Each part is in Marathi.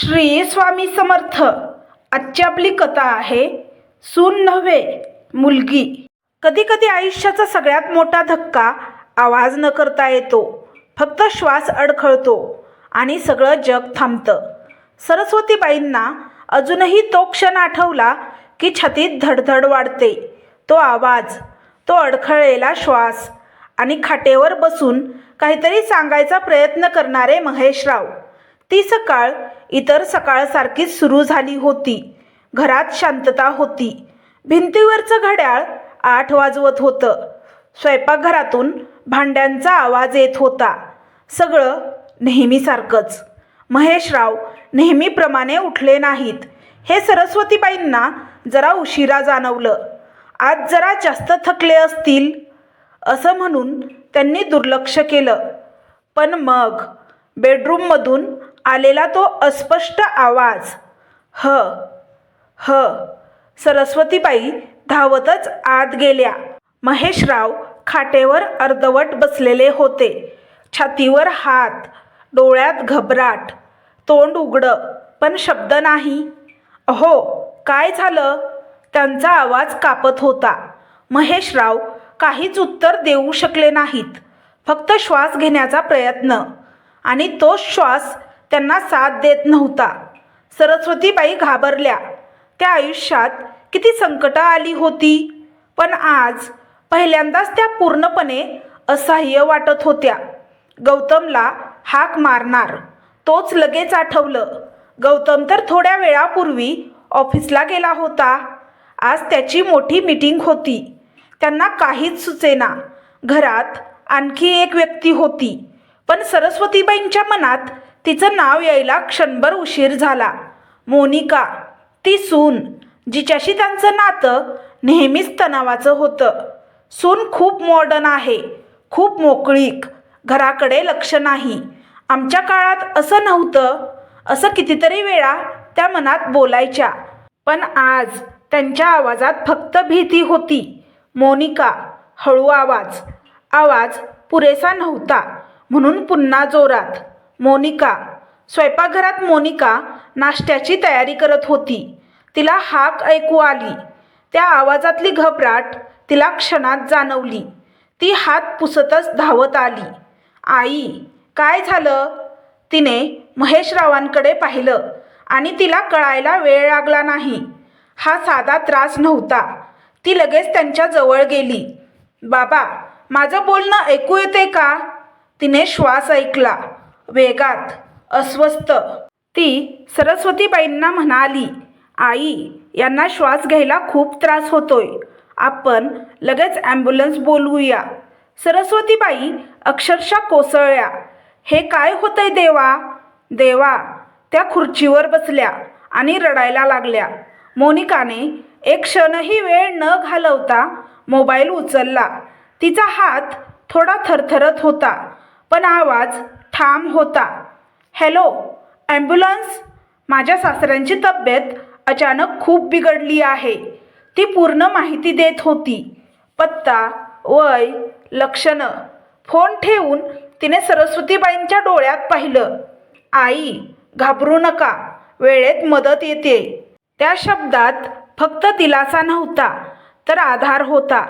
श्री स्वामी समर्थ. आजची आपली कथा आहे सून नव्हे मुलगी. कधी कधी आयुष्याचा सगळ्यात मोठा धक्का आवाज न करता येतो फक्त श्वास अडखळतो आणि सगळं जग थांबतं. सरस्वतीबाईंना अजूनही तो क्षण आठवला की छातीत धडधड वाढते. तो आवाज तो अडखळलेला श्वास आणि खाटेवर बसून काहीतरी सांगायचा प्रयत्न करणारे महेशराव. ती सकाळ इतर सकाळसारखीच सुरू झाली होती. घरात शांतता होती. भिंतीवरचं घड्याळ आठ वाजवत होतं. स्वयंपाकघरातून भांड्यांचा आवाज येत होता. सगळं नेहमीसारखंच. महेशराव नेहमीप्रमाणे उठले नाहीत. हे सरस्वतीबाईंना जरा उशिरा जाणवलं. आज जरा जास्त थकले असतील? असं म्हणून त्यांनी दुर्लक्ष केलं. पण मग बेडरूममधून आलेला तो अस्पष्ट आवाज. ह ह सरस्वतीबाई धावतच आत गेल्या. महेशराव खाटेवर अर्धवट बसलेले होते. छातीवर हात डोळ्यात घबराट तोंड उघडं पण शब्द नाही. अहो काय झालं? त्यांचा आवाज कापत होता. महेशराव काहीच उत्तर देऊ शकले नाहीत. फक्त श्वास घेण्याचा प्रयत्न. आणि तो श्वास त्यांना साथ देत नव्हता. सरस्वतीबाई घाबरल्या. त्या आयुष्यात किती संकटं आली होती. पण आज पहिल्यांदाच त्या पूर्णपणे असह्य वाटत होत्या. गौतमला हाक मारणार तोच लगेच आठवलं. गौतम तर थोड्या वेळापूर्वी ऑफिसला गेला होता. आज त्याची मोठी मीटिंग होती. त्यांना काहीच सुचेना. घरात आणखी एक व्यक्ती होती. पण सरस्वतीबाईंच्या मनात तिचं नाव यायला क्षणभर उशीर झाला. मोनिका ती सून जिच्याशी त्यांचं नातं नेहमीच तणावाचं होतं. सून खूप मॉडर्न आहे खूप मोकळीक घराकडे लक्ष नाही. आमच्या काळात असं नव्हतं असं कितीतरी वेळा त्या मनात बोलायच्या. पण आज त्यांच्या आवाजात फक्त भीती होती. मोनिका हळू आवाज आवाज पुरेसा नव्हता म्हणून पुन्हा जोरात मोनिका. स्वयंपाकघरात मोनिका नाश्त्याची तयारी करत होती. तिला हाक ऐकू आली. त्या आवाजातली घबराट तिला क्षणात जाणवली. ती हात पुसतच धावत आली. आई काय झालं? तिने महेशरावांकडे पाहिलं आणि तिला कळायला वेळ लागला नाही. हा साधा त्रास नव्हता. ती लगेच त्यांच्या जवळ गेली. बाबा माझं बोलणं ऐकू येते का? तिने श्वास ऐकला. वेगात अस्वस्थ. ती सरस्वतीबाईंना म्हणाली आई यांना श्वास घ्यायला खूप त्रास होतोय. आपण लगेच ॲम्ब्युलन्स बोलवूया. सरस्वतीबाई अक्षरशः कोसळल्या. हे काय होतंय देवा? देवा त्या खुर्चीवर बसल्या आणि रडायला लागल्या. मोनिकाने एक क्षणही वेळ न घालवता मोबाईल उचलला. तिचा हात थोडा थरथरत होता पण आवाज ठाम होता. Hello ambulance? माझ्या सासऱ्यांची तब्येत अचानक खूप बिघडली आहे. ती पूर्ण माहिती देत होती. पत्ता वय लक्षणं. फोन ठेवून तिने सरस्वतीबाईंच्या डोळ्यात पाहिलं. आई घाबरू नका. वेळेत मदत येते. त्या शब्दात फक्त दिलासा नव्हता तर आधार होता.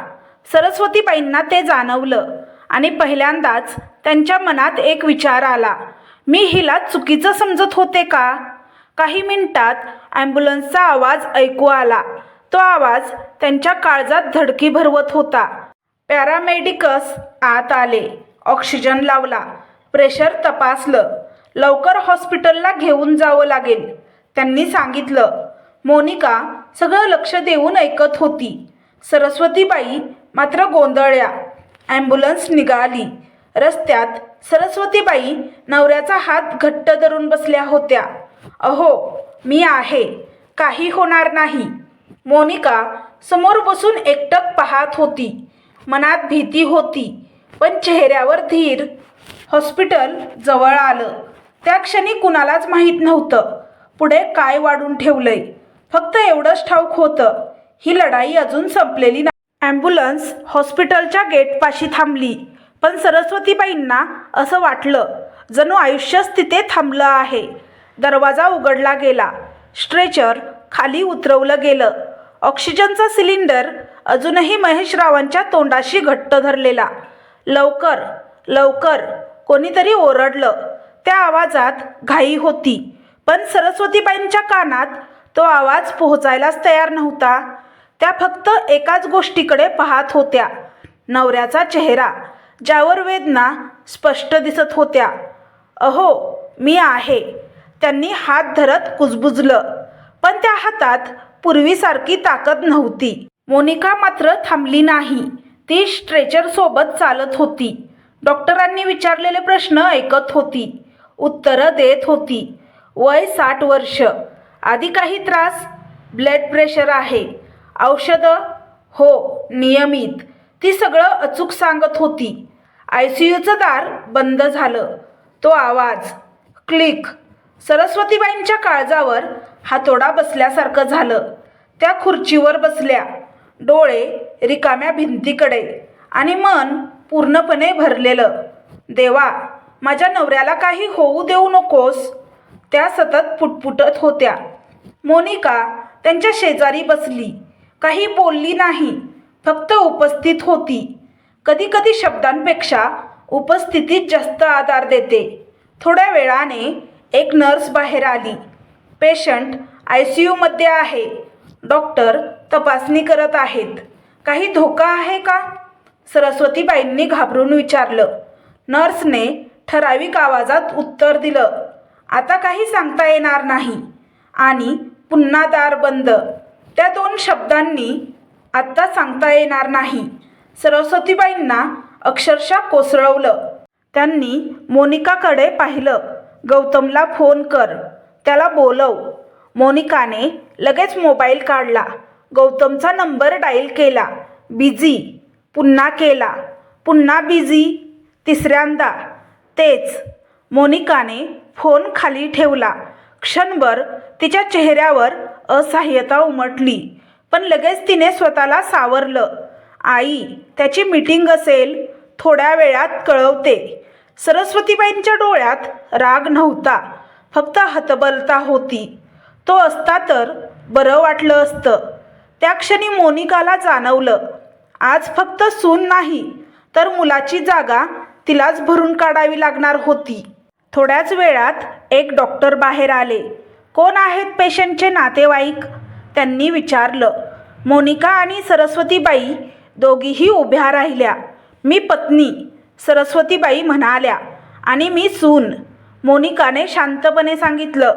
सरस्वतीबाईंना ते जाणवलं. आणि पहिल्यांदाच त्यांच्या मनात एक विचार आला. मी हिला चुकीचं समजत होते का? काही मिनिटात ॲम्ब्युलन्सचा आवाज ऐकू आला. तो आवाज त्यांच्या काळजात धडकी भरवत होता. पॅरामेडिकस आत आले. ऑक्सिजन लावला. प्रेशर तपासलं. लवकर हॉस्पिटलला घेऊन जावं लागेल त्यांनी सांगितलं. मोनिका सगळं लक्ष देऊन ऐकत होती. सरस्वतीबाई मात्र गोंधळल्या. ॲम्ब्युलन्स निघाली. रस्त्यात सरस्वतीबाई नवऱ्याचा हात घट्ट धरून बसल्या होत्या. अहो मी आहे. काही होणार नाही. मोनिका समोर बसून एकटक पाहत होती. मनात भीती होती पण चेहऱ्यावर धीर. हॉस्पिटल जवळ आलं. त्या क्षणी कुणालाच माहीत नव्हतं. पुढे काय वाढून ठेवलंय? फक्त एवढंच ठाऊक होतं. ही लढाई अजून संपलेली नाही. ॲम्ब्युलन्स हॉस्पिटलच्या गेटपाशी थांबली. पण सरस्वतीबाईंना असं वाटलं जणू आयुष्यच तिथे थांबलं आहे. दरवाजा उघडला गेला. स्ट्रेचर खाली उतरवलं गेलं. ऑक्सिजनचा सिलेंडर अजूनही महेशरावांच्या तोंडाशी घट्ट धरलेला. लवकर लवकर कोणीतरी ओरडलं. त्या आवाजात घाई होती. पण सरस्वतीबाईंच्या कानात तो आवाज पोहोचायलाच तयार नव्हता. त्या फक्त एकाच गोष्टीकडे पाहत होत्या. नवऱ्याचा चेहरा ज्यावर वेदना स्पष्ट दिसत होत्या. अहो मी आहे. त्यांनी हात धरत कुजबुजलं पण त्या हातात पूर्वीसारखी ताकद नव्हती. मोनिका मात्र थांबली नाही. ती स्ट्रेचरसोबत चालत होती. डॉक्टरांनी विचारलेले प्रश्न ऐकत होती. उत्तरं देत होती. वय साठ वर्ष. आधी काही त्रास ब्लड प्रेशर आहे. औषधं हो नियमित. ती सगळं अचूक सांगत होती. आय सी यूचं दार बंद झालं. तो आवाज क्लिक. सरस्वतीबाईंच्या काळजावर हातोडा बसल्यासारखं झालं. त्या खुर्चीवर बसल्या. डोळे रिकाम्या भिंतीकडे आणि मन पूर्णपणे भरलेलं. देवा माझ्या नवऱ्याला काही होऊ देऊ नकोस. त्या सतत पुटपुटत होत्या. मोनिका त्यांच्या शेजारी बसली. काही बोलली नाही फक्त उपस्थित होती. कधी कधी शब्दांपेक्षा उपस्थितीत जास्त आधार देते. थोड्या वेळाने एक नर्स बाहेर आली. पेशंट आय सी यूमध्ये आहे. डॉक्टर तपासणी करत आहेत. काही धोका आहे का? सरस्वतीबाईंनी घाबरून विचारलं. नर्सने ठराविक आवाजात उत्तर दिलं. आता काही सांगता येणार नाही. आणि पुन्हा दार बंद. त्या दोन शब्दांनी आत्ता सांगता येणार नाही. सरस्वतीबाईंना अक्षरशः कोसळवलं. त्यांनी मोनिकाकडे पाहिलं. गौतमला फोन कर. त्याला बोलव. मोनिकाने लगेच मोबाईल काढला. गौतमचा नंबर डायल केला. बिझी. पुन्हा केला. पुन्हा बिझी. तिसऱ्यांदा. तेच. मोनिकाने फोन खाली ठेवला. क्षणभर तिच्या चेहऱ्यावर असहाय्यता उमटली. पण लगेच तिने स्वतःला सावरलं. आई त्याची मीटिंग असेल थोड्या वेळात कळवते. सरस्वतीबाईंच्या डोळ्यात राग नव्हता फक्त हतबलता होती. तो असता तर बरं वाटलं असतं. त्या क्षणी मोनिकाला जाणवलं आज फक्त सून नाही तर मुलाची जागा तिलाच भरून काढावी लागणार होती. थोड्याच वेळात एक डॉक्टर बाहेर आले. कोण आहेत पेशंटचे नातेवाईक? त्यांनी विचारलं. मोनिका आणि सरस्वतीबाई दोघीही उभ्या राहिल्या. मी पत्नी सरस्वतीबाई म्हणाल्या. आणि मी सून. मोनिकाने शांतपणे सांगितलं.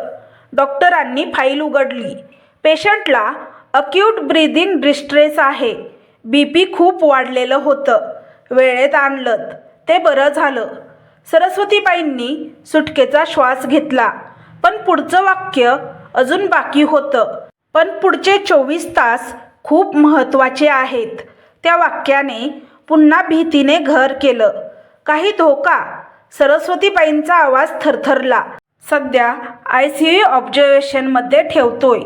डॉक्टरांनी फाईल उघडली. पेशंटला अक्यूट ब्रीदिंग डिस्ट्रेस आहे. बी पी खूप वाढलेलं होतं. वेळेत आणलं ते बरं झालं. सरस्वतीबाईंनी सुटकेचा श्वास घेतला. पण पुढचं वाक्य अजून बाकी होतं. पण पुढचे चोवीस तास खूप महत्त्वाचे आहेत. त्या वाक्याने पुन्हा भीतीने घर केलं. काही धोका. सरस्वतीबाईंचा आवाज थरथरला. सध्या आय सी यू ऑब्झर्वेशनमध्ये ठेवतोय.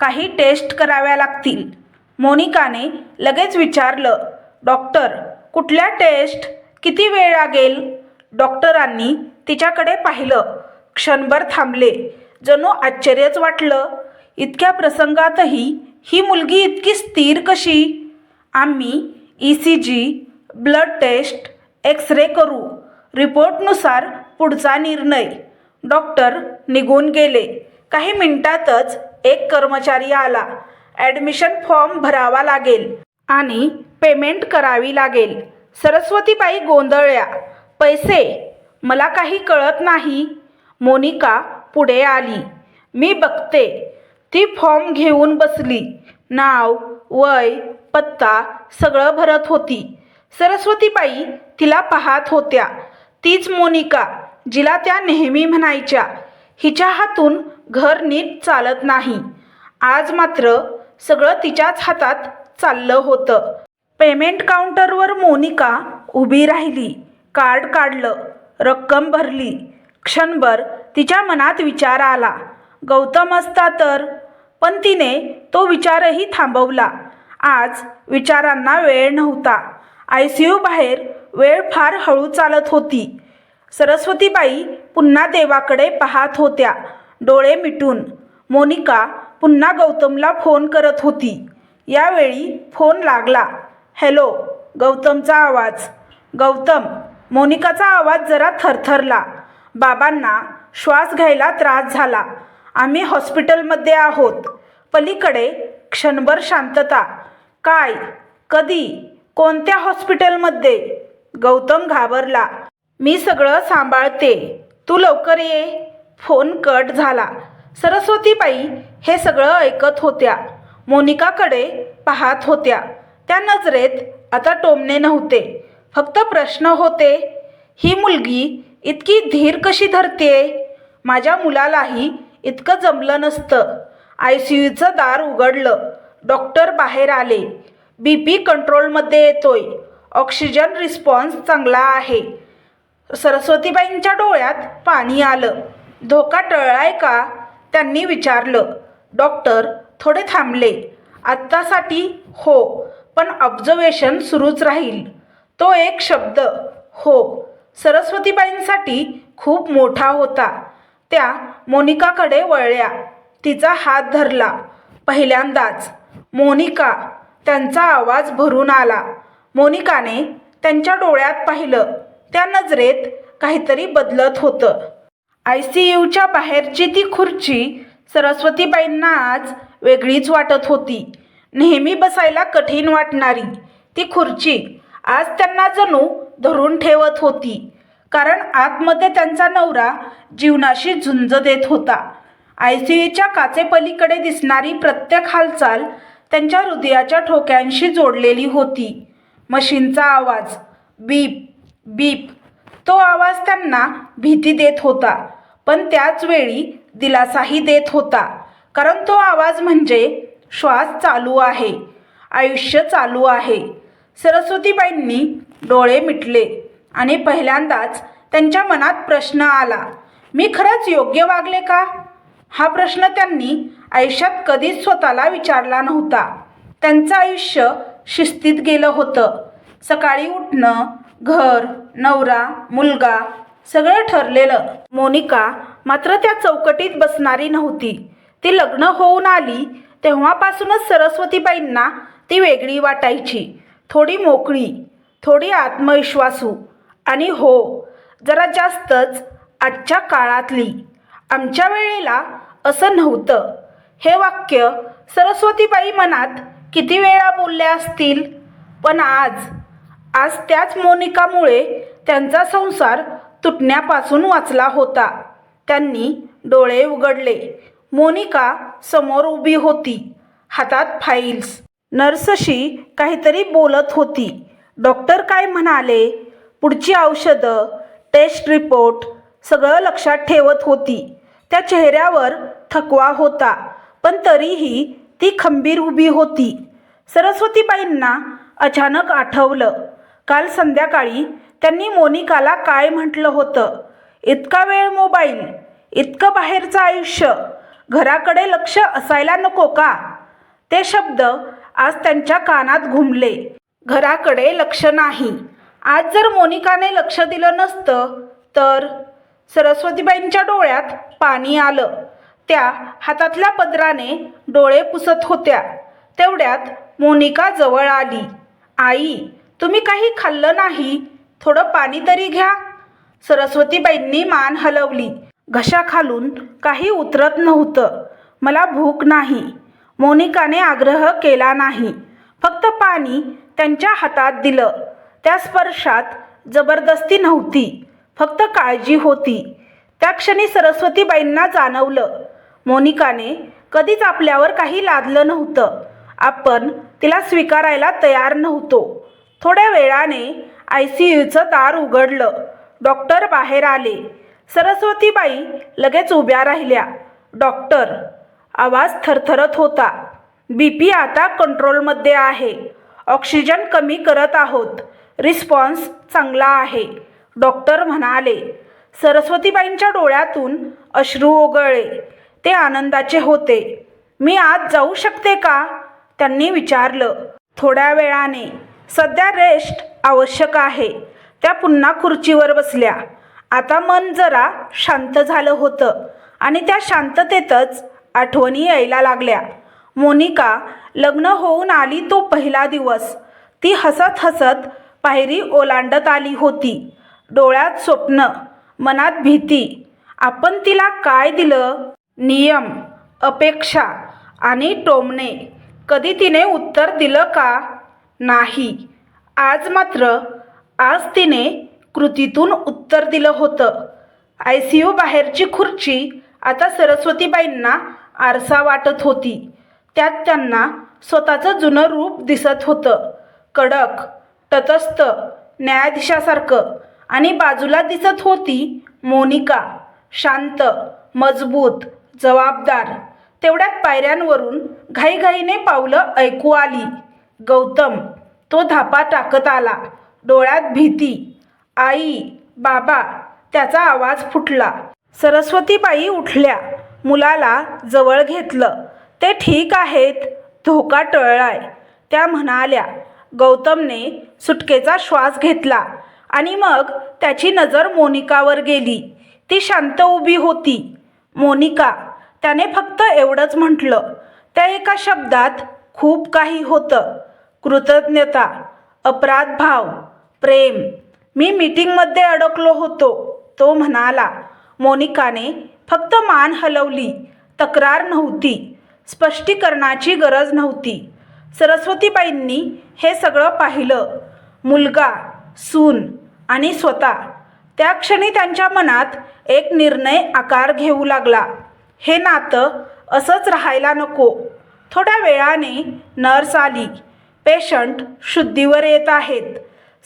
काही टेस्ट कराव्या लागतील. मोनिकाने लगेच विचारलं डॉक्टर कुठल्या टेस्ट? किती वेळ लागेल? डॉक्टरांनी तिच्याकडे पाहिलं. क्षणभर थांबले. जणू आश्चर्यच वाटलं. इतक्या प्रसंगातही ही मुलगी इतकी स्थिर कशी? आम्ही E C G blood test X ray करू रिपोर्टनुसार पुढचा निर्णय. डॉक्टर निघून गेले. काही मिनिटातच एक कर्मचारी आला. ॲडमिशन फॉर्म भरावा लागेल आणि पेमेंट करावी लागेल. सरस्वतीबाई गोंधळल्या. पैसे? मला काही कळत नाही. मोनिका पुढे आली. मी बघते. ती फॉर्म घेऊन बसली. नाव वय पत्ता सगळं भरत होती. सरस्वतीबाई तिला पाहत होत्या. तीच मोनिका जिला त्या नेहमी म्हणायच्या हिच्या हातून घर नीट चालत नाही. आज मात्र सगळं तिच्याच हातात चाललं होतं पेमेंट काउंटरवर मोनिका उभी राहिली. कार्ड काढलं. रक्कम भरली. क्षणभर तिच्या मनात विचार आला. गौतम असता तर पण तिने तो विचारही थांबवला. आज विचारांना वेळ नव्हता. आय सी यू बाहेर वेळ फार हळू चालत होती. सरस्वतीबाई पुन्हा देवाकडे पाहत होत्या डोळे मिटून. मोनिका पुन्हा गौतमला फोन करत होती. यावेळी फोन लागला. हॅलो गौतमचा आवाज. गौतम मोनिकाचा आवाज जरा थरथरला. बाबांना श्वास घ्यायला त्रास झाला. आम्ही हॉस्पिटलमध्ये आहोत. पलीकडे क्षणभर शांतता. काय? कधी? कोणत्या हॉस्पिटलमध्ये? गौतम घाबरला. मी सगळं सांभाळते. तू लवकर ये. फोन कट झाला. सरस्वतीबाई हे सगळं ऐकत होत्या. मोनिकाकडे पाहत होत्या. त्या नजरेत आता टोमणे नव्हते. फक्त प्रश्न होते ही मुलगी इतकी धीर कशी धरते? माझ्या मुलालाही इतकं जमलं नसतं. आय सी यूचं दार उघडलं. डॉक्टर बाहेर आले. बी पी कंट्रोलमध्ये येतोय. ऑक्सिजन रिस्पॉन्स चांगला आहे. सरस्वतीबाईंच्या डोळ्यात पाणी आलं. धोका टळलाय का? त्यांनी विचारलं. डॉक्टर थोडे थांबले. आत्तासाठी हो पण ऑब्झर्वेशन सुरूच राहील. तो एक शब्द हो. सरस्वतीबाईंसाठी खूप मोठा होता. त्या मोनिकाकडे वळल्या. तिचा हात धरला. पहिल्यांदाच मोनिका त्यांचा आवाज भरून आला. मोनिकाने त्यांच्या डोळ्यात पाहिलं. त्या नजरेत काहीतरी बदलत होतं. आय सी यूच्या बाहेरची ती खुर्ची सरस्वतीबाईंना आज वेगळीच वाटत होती. नेहमी बसायला कठीण वाटणारी ती खुर्ची आज त्यांना जणू धरून ठेवत होती. कारण आतमध्ये त्यांचा नवरा जीवनाशी झुंज देत होता. आय सी यूच्या काचेपलीकडे दिसणारी प्रत्येक हालचाल त्यांच्या हृदयाच्या ठोक्यांशी जोडलेली होती. मशीनचा आवाज बीप बीप तो आवाज त्यांना भीती देत होता. पण त्याच वेळी दिलासाही देत होता. कारण तो आवाज म्हणजे श्वास चालू आहे. आयुष्य चालू आहे. सरस्वतीबाईंनी डोळे मिटले आणि पहिल्यांदाच त्यांच्या मनात प्रश्न आला मी खरंच योग्य वागले का? हा प्रश्न त्यांनी आयुष्यात कधीच स्वतःला विचारला नव्हता. त्यांचं आयुष्य शिस्तीत गेलं होतं. सकाळी उठणं घर नवरा मुलगा सगळं ठरलेलं. मोनिका मात्र त्या चौकटीत बसणारी नव्हती. ती लग्न होऊन आली तेव्हापासूनच सरस्वतीबाईंना ती वेगळी वाटायची. थोडी मोकळी थोडी आत्मविश्वासू. आणि हो जरा जास्तच आजच्या काळातली आमच्या वेळेला असं नव्हतं. हे वाक्य सरस्वतीबाई मनात किती वेळा बोलल्या असतील? पण आज आज त्याच मोनिकामुळे त्यांचा संसार तुटण्यापासून वाचला होता. त्यांनी डोळे उघडले. मोनिका समोर उभी होती. हातात फाईल्स नर्सशी काहीतरी बोलत होती. डॉक्टर काय म्हणाले? पुढची औषधं टेस्ट रिपोर्ट सगळं लक्षात ठेवत होती. त्या चेहऱ्यावर थकवा होता पण तरीही ती खंबीर उभी होती. सरस्वतीबाईंना अचानक आठवलं. काल संध्याकाळी त्यांनी मोनिकाला काय म्हटलं होतं? इतका वेळ मोबाईल इतकं बाहेरचं आयुष्य घराकडे लक्ष असायला नको का? ते शब्द आज त्यांच्या कानात घुमले. घराकडे लक्ष नाही. आज जर मोनिकाने लक्ष दिलं नसतं तर सरस्वतीबाईंच्या डोळ्यात पाणी आलं. त्या हातातल्या पदराने डोळे पुसत होत्या. तेवढ्यात मोनिका जवळ आली. आई तुम्ही काही खाल्लं नाही? थोडं पाणी तरी घ्या. सरस्वतीबाईंनी मान हलवली. घशा खालून काही उतरत नव्हतं. मला भूक नाही. मोनिकाने आग्रह केला नाही. फक्त पाणी त्यांच्या हातात दिलं. त्या स्पर्शात जबरदस्ती नव्हती. फक्त काळजी होती. त्या क्षणी सरस्वतीबाईंना जाणवलं. मोनिकाने कधीच आपल्यावर काही लादलं नव्हतं. आपण तिला स्वीकारायला तयार नव्हतो. थोड्या वेळाने आय सी यूचं दार उघडलं. डॉक्टर बाहेर आले. सरस्वतीबाई लगेच उभ्या राहिल्या. डॉक्टर आवाज थरथरत होता. बी पी आता कंट्रोलमध्ये आहे. ऑक्सिजन कमी करत आहोत. रिस्पॉन्स चांगला आहे. डॉक्टर म्हणाले सरस्वतीबाईंच्या डोळ्यातून अश्रू ओगळले ते आनंदाचे होते. मी आज जाऊ शकते का? त्यांनी विचारलं. थोड्या वेळाने सध्या रेस्ट आवश्यक आहे. त्या पुन्हा खुर्चीवर बसल्या. आता मन जरा शांत झालं होतं आणि त्या शांततेतच आठवणी यायला लागल्या. मोनिका लग्न होऊन आली तो पहिला दिवस. ती हसत हसत पायरी ओलांडत आली होती. डोळ्यात स्वप्न मनात भीती. आपण तिला काय दिलं? नियम अपेक्षा आणि टोमणे. कधी तिने उत्तर दिलं का? नाही. आज मात्र आज तिने कृतीतून उत्तर दिलं होतं. आय सी यू बाहेरची खुर्ची आता सरस्वतीबाईंना आरसा वाटत होती. त्यात त्यांना स्वतःचं जुनं रूप दिसत होतं. कडक तटस्थ न्यायाधीशासारखं आणि बाजूला दिसत होती मोनिका. शांत मजबूत जबाबदार. तेवढ्यात पायऱ्यांवरून घाईघाईने पावलं ऐकू आली. गौतम तो धापा टाकत आला. डोळ्यात भीती. आई बाबा त्याचा आवाज फुटला. सरस्वतीबाई उठल्या. मुलाला जवळ घेतलं. ते ठीक आहेत धोका टळलाय. त्या म्हणाल्या. गौतमने सुटकेचा श्वास घेतला आणि मग त्याची नजर मोनिकावर गेली. ती शांत उभी होती. मोनिका त्याने फक्त एवढंच म्हटलं. त्या एका शब्दात खूप काही होतं. कृतज्ञता अपराध भाव प्रेम. मी मीटिंगमध्ये अडकलो होतो तो म्हणाला. मोनिकाने फक्त मान हलवली. तक्रार नव्हती. स्पष्टीकरणाची गरज नव्हती. सरस्वतीबाईंनी हे सगळं पाहिलं. मुलगा सून आणि स्वतः. त्या क्षणी त्यांच्या मनात एक निर्णय आकार घेऊ लागला. हे नातं असंच राहायला नको. थोड्या वेळाने नर्स आली. पेशंट शुद्धीवर येत आहेत.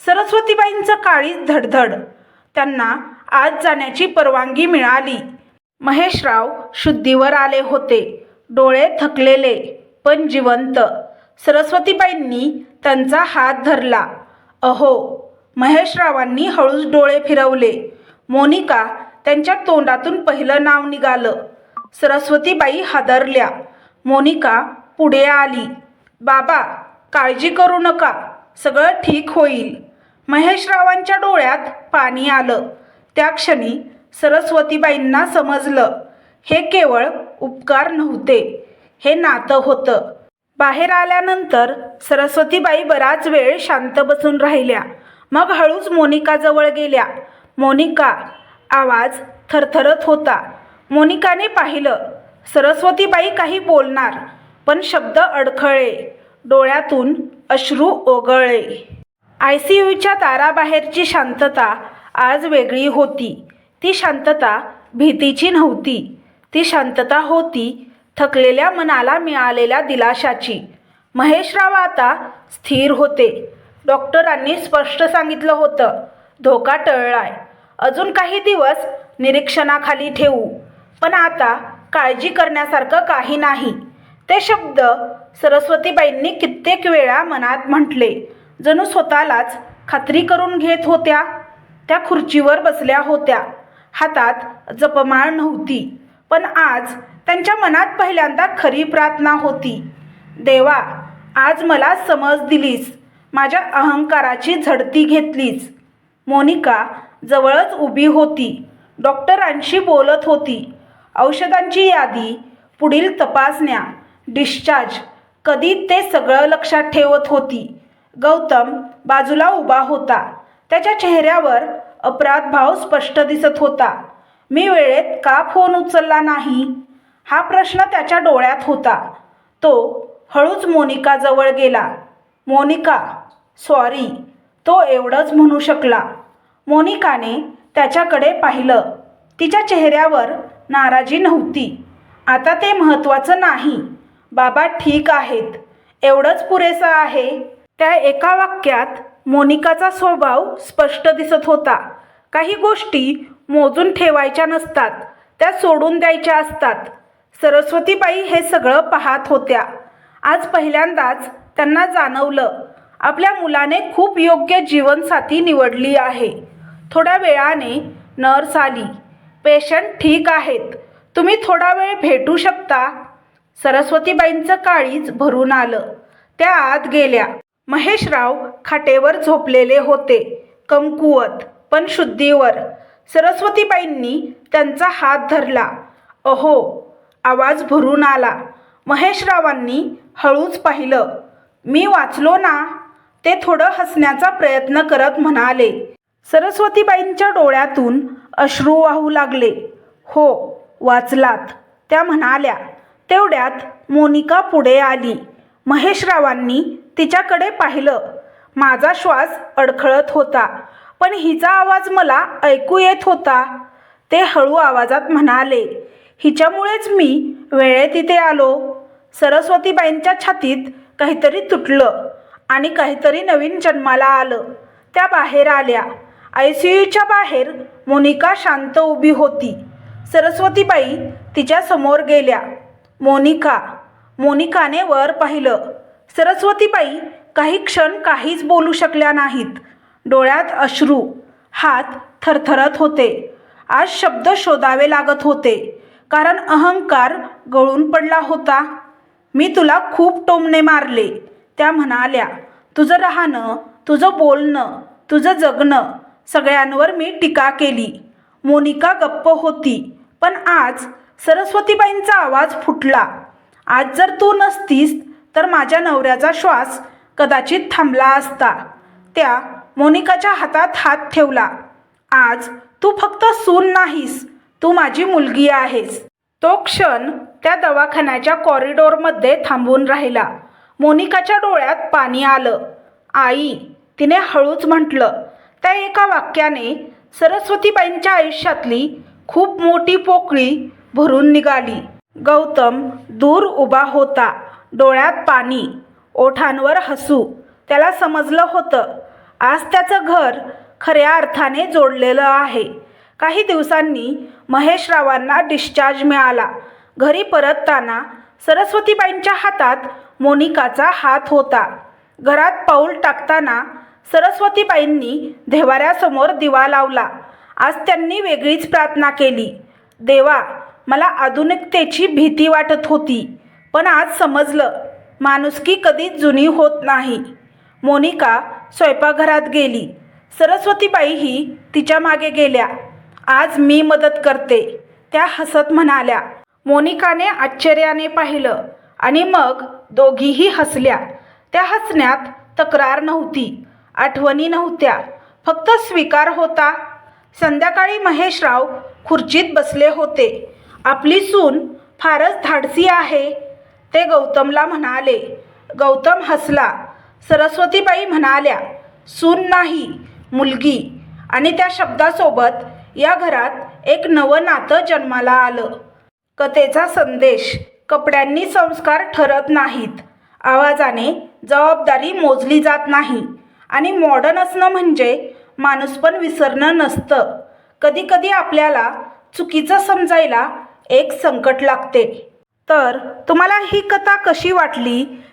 सरस्वतीबाईंचं काळीच धडधड. त्यांना आज जाण्याची परवानगी मिळाली. महेशराव शुद्धीवर आले होते. डोळे थकलेले पण जिवंत. सरस्वतीबाईंनी त्यांचा हात धरला. अहो महेशरावांनी हळूच डोळे फिरवले. मोनिका त्यांच्या तोंडातून पहिलं नाव निघालं. सरस्वतीबाई हादरल्या. मोनिका पुढे आली. बाबा काळजी करू नका. सगळं ठीक होईल. महेशरावांच्या डोळ्यात पाणी आलं. त्या क्षणी सरस्वतीबाईंना समजलं. हे केवळ उपकार नव्हते. हे नातं होतं. बाहेर आल्यानंतर सरस्वतीबाई बराच वेळ शांत बसून राहिल्या. मग हळूच मोनिकाजवळ गेल्या. मोनिका आवाज थरथरत होता. मोनिकाने पाहिलं सरस्वतीबाई काही बोलणार पण शब्द अडखळे. डोळ्यातून अश्रू ओघळले आय सी यूच्या दाराबाहेरची शांतता आज वेगळी होती. ती शांतता भीतीची नव्हती. ती शांतता होती थकलेल्या मनाला मिळालेल्या दिलाशाची. महेशराव आता स्थिर होते. डॉक्टरांनी स्पष्ट सांगितलं होतं धोका टळलाय. अजून काही दिवस निरीक्षणाखाली ठेवू. पण आता काळजी करण्यासारखं काही नाही. ते शब्द सरस्वतीबाईंनी कित्येक वेळा मनात म्हटले. जणू स्वतःलाच खात्री करून घेत होत्या. त्या खुर्चीवर बसल्या होत्या. हातात जपमाळ नव्हती. पण आज त्यांच्या मनात पहिल्यांदा खरी प्रार्थना होती. देवा आज मला समज दिलीस माझ्या अहंकाराची झडती घेतलीच मोनिका जवळच उभी होती डॉक्टरांशी बोलत होती. औषधांची यादी पुढील तपासण्या डिस्चार्ज कधी ते सगळं लक्षात ठेवत होती. गौतम बाजूला उभा होता. त्याच्या चेहऱ्यावर अपराधभाव स्पष्ट दिसत होता. मी वेळेत का फोन उचलला नाही? हा प्रश्न त्याच्या डोळ्यात होता. तो हळूच मोनिकाजवळ गेला. मोनिका सॉरी तो एवढंच म्हणू शकला. मोनिकाने त्याच्याकडे पाहिलं. तिच्या चेहऱ्यावर नाराजी नव्हती. आता ते महत्त्वाचं नाही. बाबा ठीक आहेत. एवढंच पुरेसं आहे. त्या एका वाक्यात मोनिकाचा स्वभाव स्पष्ट दिसत होता. काही गोष्टी मोजून ठेवायच्या नसतात. त्या सोडून द्यायच्या असतात. सरस्वतीबाई हे सगळं पाहत होत्या. आज पहिल्यांदाच त्यांना जाणवलं. आपल्या मुलाने खूप योग्य जीवनसाथी निवडली आहे. थोड्या वेळाने नर्स आली. पेशंट ठीक आहेत. तुम्ही थोडा वेळ भेटू शकता? सरस्वतीबाईंचं काळीज भरून आलं. त्या आत गेल्या. महेशराव खाटेवर झोपलेले होते. कमकुवत पण शुद्धीवर. सरस्वतीबाईंनी त्यांचा हात धरला. अहो आवाज भरून आला. महेशरावांनी हळूच पाहिलं. मी वाचलो ना? ते थोडं हसण्याचा प्रयत्न करत म्हणाले. सरस्वतीबाईंच्या डोळ्यातून अश्रू वाहू लागले. हो वाचलात. त्या म्हणाल्या. तेवढ्यात मोनिका पुढे आली. महेशरावांनी तिच्याकडे पाहिलं. माझा श्वास अडखळत होता. पण हिचा आवाज मला ऐकू येत होता. ते हळू आवाजात म्हणाले हिच्यामुळेच मी वेळेत इथे आलो. सरस्वतीबाईंच्या छातीत काहीतरी तुटलं आणि काहीतरी नवीन जन्माला आलं. त्या बाहेर आल्या. आय सी यूच्या बाहेर मोनिका शांत उभी होती. सरस्वतीबाई तिच्या समोर गेल्या. मोनिका मोनिकाने वर पाहिलं. सरस्वतीबाई काही क्षण काहीच बोलू शकल्या नाहीत. डोळ्यात अश्रू हात थरथरत होते. आज शब्द शोधावे लागत होते. कारण अहंकार गळून पडला होता. मी तुला खूप टोमणे मारले. त्या म्हणाल्या तुझं राहणं तुझं बोलणं तुझं जगणं सगळ्यांवर मी टीका केली. मोनिका गप्प होती पण आज सरस्वतीबाईंचा आवाज फुटला. आज जर तू नसतीस तर माझ्या नवऱ्याचा श्वास कदाचित थांबला असता. त्या मोनिकाच्या हातात हात ठेवला. आज तू फक्त सून नाहीस तू माझी मुलगी आहेस. तो क्षण त्या दवाखान्याच्या कॉरिडॉरमध्ये थांबून राहिला. मोनिकाच्या डोळ्यात पाणी आलं. आई तिने हळूच म्हटलं त्या एका वाक्याने सरस्वतीबाईंच्या आयुष्यातली खूप मोठी पोकळी भरून निघाली. गौतम दूर उभा होता डोळ्यात पाणी. ओठांवर हसू. त्याला समजलं होतं आज त्याचं घर खऱ्या अर्थाने जोडलेलं आहे. काही दिवसांनी महेशरावांना डिस्चार्ज मिळाला. घरी परतताना सरस्वतीबाईंच्या हातात मोनिकाचा हात होता. घरात पाऊल टाकताना सरस्वतीबाईंनी देवाऱ्यासमोर दिवा लावला. आज त्यांनी वेगळीच प्रार्थना केली. देवा मला आधुनिकतेची भीती वाटत होती पण आज समजलं माणुसकी कधीच जुनी होत नाही मोनिका स्वयंपाकघरात गेली. सरस्वतीबाईही तिच्यामागे गेल्या. आज मी मदत करते त्या हसत म्हणाल्या. मोनिकाने आश्चर्याने पाहिलं आणि मग दोघीही हसल्या. त्या हसण्यात तक्रार नव्हती आठवणी नव्हत्या. फक्त स्वीकार होता संध्याकाळी महेशराव खुर्चीत बसले होते. आपली सून फारच धाडसी आहे ते गौतमला म्हणाले. गौतम हसला. सरस्वतीबाई म्हणाल्या सून नाही मुलगी. आणि त्या शब्दासोबत या घरात एक नवं नातं जन्माला आलं. कथेचा संदेश कपड्यांनी संस्कार ठरत नाहीत. आवाजाने जबाबदारी मोजली जात नाही. आणि मॉडर्न असणं म्हणजे माणूसपण विसरणं नसतं. कधीकधी आपल्याला चुकीचं समजायला एक संकट लागते. तर तुम्हाला ही कथा कशी वाटली?